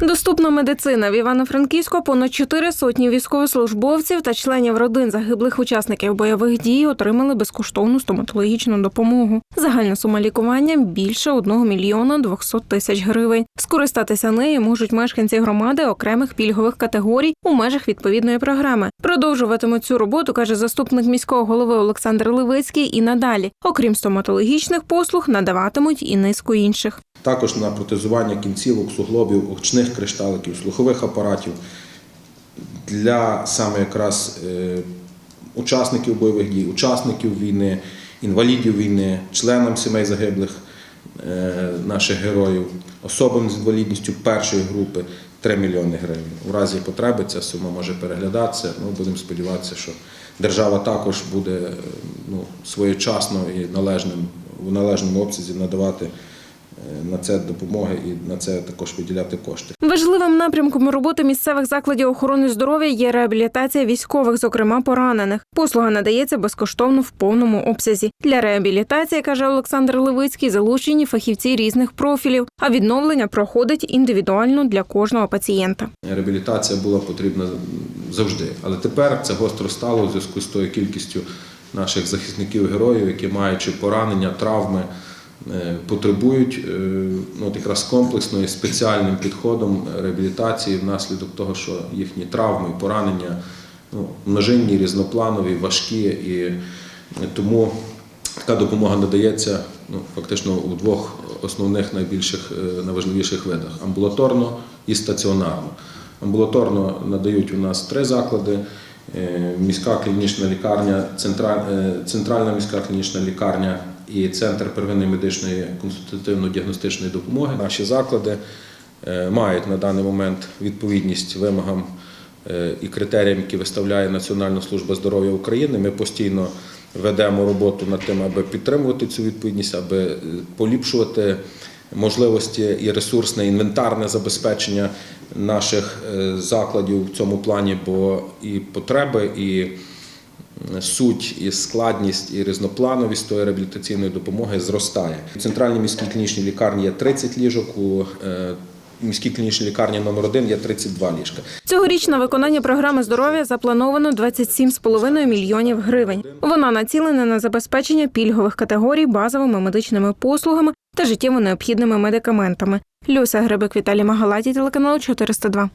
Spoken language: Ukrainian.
Доступна медицина в Івано-Франківську понад чотири сотні військовослужбовців та членів родин загиблих учасників бойових дій отримали безкоштовну стоматологічну допомогу. Загальна сума лікування більше 1 мільйона 200 тисяч гривень. Скористатися нею можуть мешканці громади окремих пільгових категорій у межах відповідної програми. Продовжуватимуть цю роботу, каже заступник міського голови Олександр Левицький. І надалі, окрім стоматологічних послуг, надаватимуть і низку інших. Також на протезування кінцівок, суглобів, очних кришталиків, слухових апаратів для саме якраз е, учасників бойових дій, учасників війни, інвалідів війни, членам сімей загиблих е, наших героїв, особам з інвалідністю першої групи 3 мільйони гривень. У разі потреби ця сума може переглядатися. Ми будемо сподіватися, що держава також буде е, ну, своєчасно і належним, в належному обсязі надавати на це допомоги і на це також виділяти кошти. Важливим напрямком роботи місцевих закладів охорони здоров'я є реабілітація військових, зокрема поранених. Послуга надається безкоштовно в повному обсязі. Для реабілітації, каже Олександр Левицький, залучені фахівці різних профілів, а відновлення проходить індивідуально для кожного пацієнта. Реабілітація була потрібна завжди, але тепер це гостро стало у зв'язку з тою кількістю наших захисників героїв, які маючи поранення, травми, е, потребують е, ну, от якраз комплексної спеціальним підходом реабілітації внаслідок того, що їхні травми, поранення ну, множинні, різнопланові, важкі. І тому така допомога надається ну, фактично у двох основних найбільших е, найважливіших видах. Амбулаторно і стаціонарно. Амбулаторно надають у нас три заклади: е, міська клінічна лікарня, е, центральна міська клінічна лікарня і центр первинної медичної консультативно-діагностичної допомоги. Наші заклади е, мають на даний момент відповідність вимогам е, і критеріям, які виставляє Національна служба здоров'я України. Ми постійно ведемо роботу над тим, аби підтримувати цю відповідність, аби е, поліпшувати можливості і ресурсне інвентарне забезпечення наших закладів в цьому плані, бо і потреби, і суть, і складність, і різноплановість тої реабілітаційної допомоги зростає. У центральній міській клінічній лікарні є 30 ліжок, у е, міській клінічній лікарні номер 1 є 32 ліжка. Цьогоріч на виконання програми здоров'я заплановано 27,5 мільйонів гривень. Вона націлена на забезпечення пільгових категорій базовими медичними послугами та життєво необхідними медикаментами. Люся Грибик Віталій Магалаті, телеканал 402.